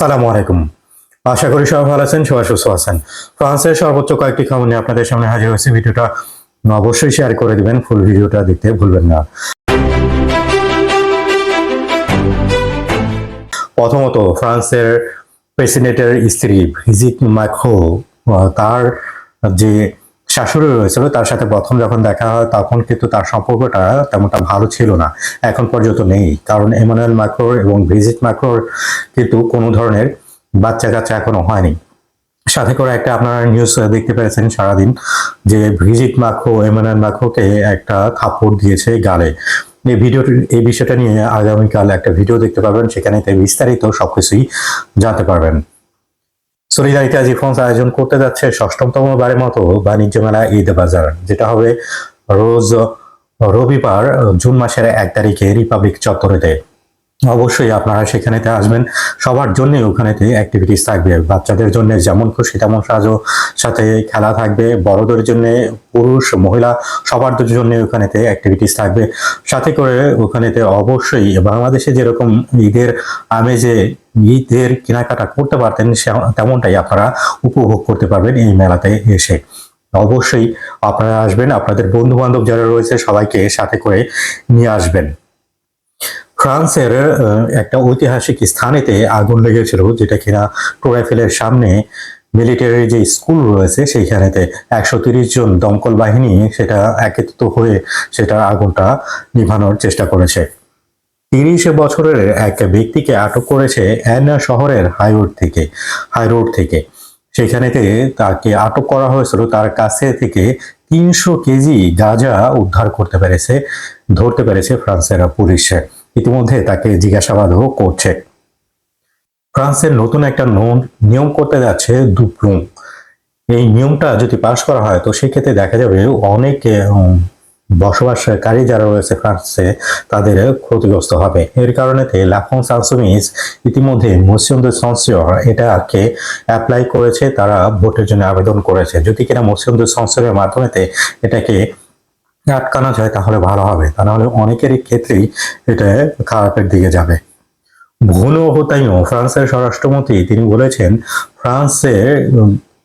আসসালামু আলাইকুম। আশা করি সবাই ভালো আছেন, সবাই সুস্থ আছেন। ফ্রান্সের সর্বোচ্চ কয়েকটি খবর নিয়ে আপনাদের সামনে হাজির হয়েছে। ভিডিওটা অবশ্যই শেয়ার করে দিবেন ফুল ভিডিওটা দেখতে ভুলবেন না। প্রথমত, ফ্রান্সের প্রেসিডেন্টের স্ত্রী ভিজিট মাইক্রো তার যে শাশুড়ি রয়েছিল, তার সাথে প্রথম যখন দেখা হয়, তখন কিন্তু তার সম্পর্কটা তেমনটা ভালো ছিল না। এখন পর্যন্ত নেই, কারণ এমানুয়েল মাইক্রোর এবং ভিজিট মাইক্রোর কিন্তু কোনো ধরনের বাচ্চা কাচ্চা এখনও হয়নি। সাথে করে একটা আপনারা নিউজ দেখতে পেরেছেন সারাদিন যে ভিজিট মাখো এমানুয়েল মাখোকে একটা থাপ্পড় দিয়েছে গালে। এই ভিডিও এই বিষয়টা নিয়ে আগামীকাল একটা ভিডিও দেখতে পাবেন, সেখানে তে বিস্তারিত সবকিছুই জানতে পারবেন। সলিদারিতা আজি ফ্রান্স আয়োজন করতে যাচ্ছে ষষ্ঠমতম বারের মতো বাণিজ্য মেলা ঈদ বাজার, যেটা হবে রোজ রবিবার, জুন মাসের এক তারিখে রিপাবলিক চত্বরেতে। অবশ্যই আপনারা সেখানেতে আসবেন। সবার জন্য ওখানেতে অ্যাক্টিভিটিস থাকবে। বাচ্চাদের জন্য যেমন খুশি তেমন সাজো। সাথে খেলা থাকবে। বড়দের জন্য পুরুষ, মহিলা সবার জন্য ওখানেতে অ্যাক্টিভিটিস থাকবে। সাথে করে ওখানেতে অবশ্যই বাংলাদেশে যেরকম ঈদের আমেজে ঈদের কেনাকাটা করতে পারতেন তেমনটাই আপনারা উপভোগ করতে পারবেন এই মেলাতে এসে। অবশ্যই আপনারা আসবেন। আপনাদের বন্ধু বান্ধব যারা রয়েছে, সবাইকে সাথে করে নিয়ে আসবেন। ফ্রান্সের একটা ঐতিহাসিক স্থানেতে আগুন লেগেছিল, যেটা কিনা টোরাইফেলের সামনে মিলিটারি যে স্কুল রয়েছে, সেইখানেতে একশো তিরিশ জন দমকল বাহিনী সেটা একত্রিত হয়ে সেটা আগুনটা নিভানোর চেষ্টা করেছে। তিরিশ বছরের এক ব্যক্তিকে আটক করেছে অ্যানা শহরের হাইরোড থেকে হাইরোড থেকে। সেখানেতে তাকে আটক করা হয়েছিল, তার কাছে থেকে তিনশো কেজি গাঁজা উদ্ধার করতে পেরেছে, ধরতে পেরেছে ফ্রান্সের পুলিশ। ইতিমধ্যে তাকে জিজ্ঞাসাবাদও করছে। ফ্রান্সের নতুন একটা নিয়ম করতে যাচ্ছে দুপ্লুম এই নিয়মটা যদি পাশ করা হয়, তো সেক্ষেত্রে দেখা যাবে অনেক বসবাসকারী যারা রয়েছে ফ্রান্সে, তাদের ক্ষতিগ্রস্ত হবে। এর কারণে লাফং সানসুমিস ইতিমধ্যে মোশন de এটাকে অ্যাপ্লাই করেছে, তারা ভোটের জন্য আবেদন করেছে। যদি কিনা মোশন de censure এর মাধ্যমে এটাকে আটকানো যায় তাহলে ভালো হবে। তা নাহলে অনেকেরই ক্ষেত্রেই এটা খারাপের দিকে যাবে। ভুনো হোতাইও ফ্রান্সের স্বরাষ্ট্রমন্ত্রী তিনি বলেছেন ফ্রান্সের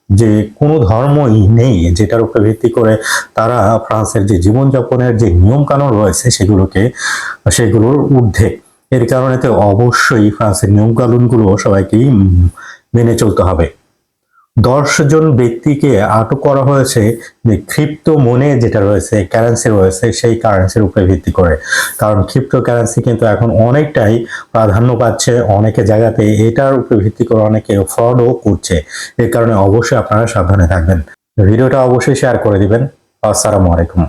যে কোনো ধর্মই নেই যেটার উপরে ভিত্তি করে তারা ফ্রান্সের যে জীবনযাপনের যে নিয়ম কানুন রয়েছে সেগুলোকে, সেগুলোর ঊর্ধ্বে। এর কারণে তো অবশ্যই ফ্রান্সের নিয়ম কানুনগুলো সবাইকেই মেনে চলতে হবে। দশ জন ব্যক্তিকে আটক করা হয়েছে যে ক্ষিপ্ত মনে যেটা রয়েছে কারেন্সি রয়েছে, সেই কারেন্সির উপরে ভিত্তি করে। কারণ ক্ষিপ্ত কারেন্সি কিন্তু এখন অনেকটাই প্রাধান্য পাচ্ছে অনেকে জায়গাতে। এটার উপরে ভিত্তি করে অনেকে ফ্রডও করছে। এর কারণে অবশ্যই আপনারা সাবধানে থাকবেন। ভিডিওটা অবশ্যই শেয়ার করে দিবেন। আসসালামু আলাইকুম।